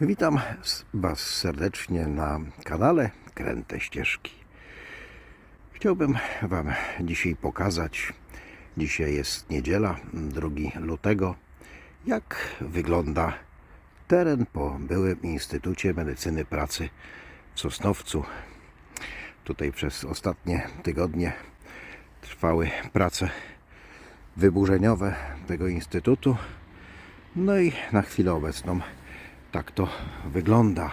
Witam Was serdecznie na kanale Kręte Ścieżki. Chciałbym Wam dzisiaj pokazać, dzisiaj jest niedziela, 2 lutego, jak wygląda teren po byłym Instytucie Medycyny Pracy w Sosnowcu. Tutaj przez ostatnie tygodnie trwały prace wyburzeniowe tego instytutu. No i na chwilę obecną tak to wygląda.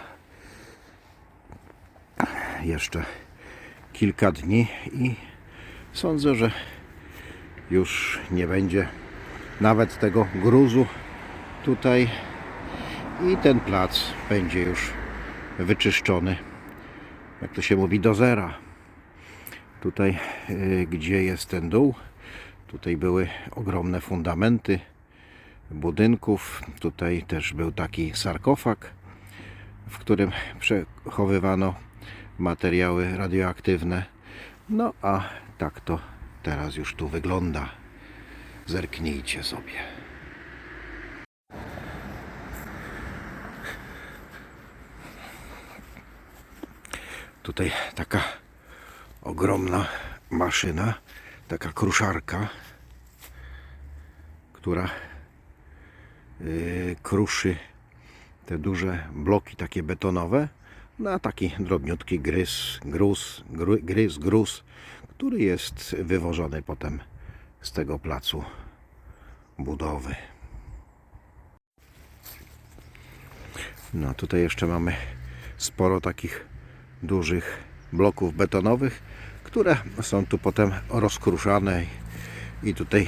Jeszcze kilka dni i sądzę, że już nie będzie nawet tego gruzu tutaj i ten plac będzie już wyczyszczony, jak to się mówi, do zera. Tutaj, y, gdzie jest ten dół, tutaj były ogromne fundamenty budynków. Tutaj też był taki sarkofag, w którym przechowywano materiały radioaktywne. No a tak to teraz już tu wygląda. Zerknijcie sobie. Tutaj taka ogromna maszyna, taka kruszarka, która kruszy te duże bloki takie betonowe na taki drobniutki gryz, gruz, gru, gryz, gruz, który jest wywożony potem z tego placu budowy. No tutaj jeszcze mamy sporo takich dużych bloków betonowych, które są tu potem rozkruszane i tutaj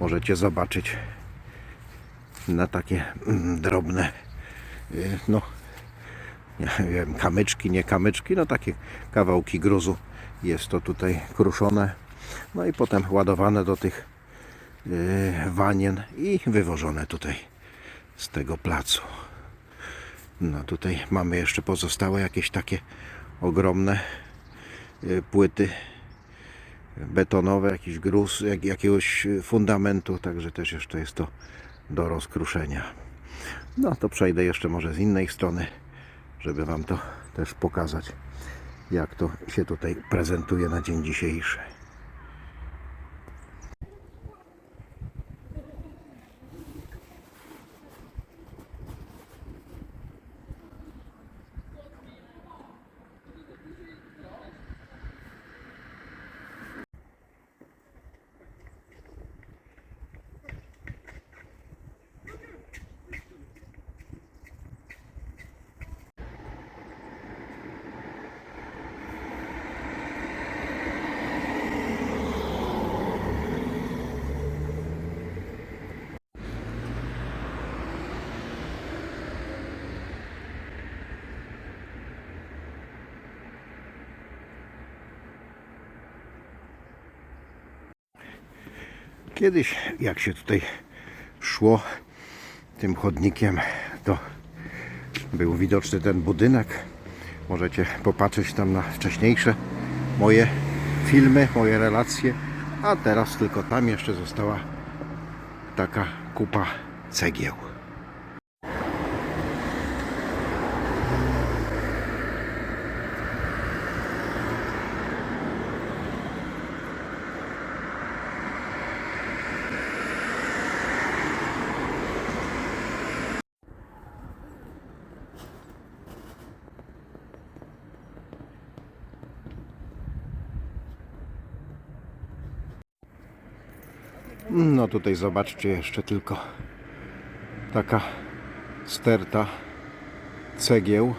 możecie zobaczyć na takie mm, drobne y, no nie wiem, kamyczki, nie kamyczki, no takie kawałki gruzu jest to tutaj kruszone. No i potem ładowane do tych y, wanien i wywożone tutaj z tego placu. No tutaj mamy jeszcze pozostałe jakieś takie ogromne y, płyty betonowe, jakiś gruz, jak, jakiegoś fundamentu, także też jeszcze jest to do rozkruszenia. No to przejdę jeszcze może z innej strony, żeby Wam to też pokazać, jak to się tutaj prezentuje na dzień dzisiejszy. Kiedyś, jak się tutaj szło tym chodnikiem, to był widoczny ten budynek. Możecie popatrzeć tam na wcześniejsze moje filmy, moje relacje. A teraz tylko tam jeszcze została taka kupa cegieł. No tutaj zobaczcie jeszcze tylko taka sterta cegieł.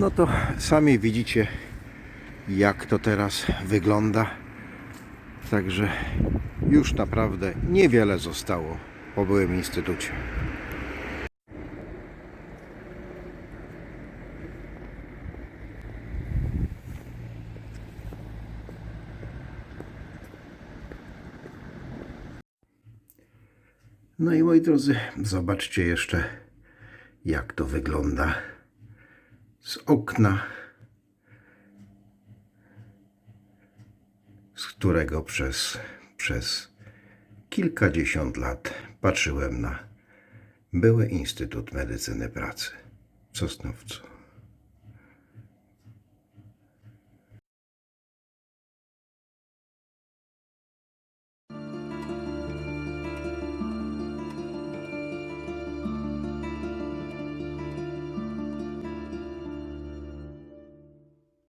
No to sami widzicie, jak to teraz wygląda. Także już naprawdę niewiele zostało po byłym instytucie. No i moi drodzy, zobaczcie jeszcze, jak to wygląda z okna, z którego przez, przez kilkadziesiąt lat patrzyłem na były Instytut Medycyny Pracy w Sosnowcu.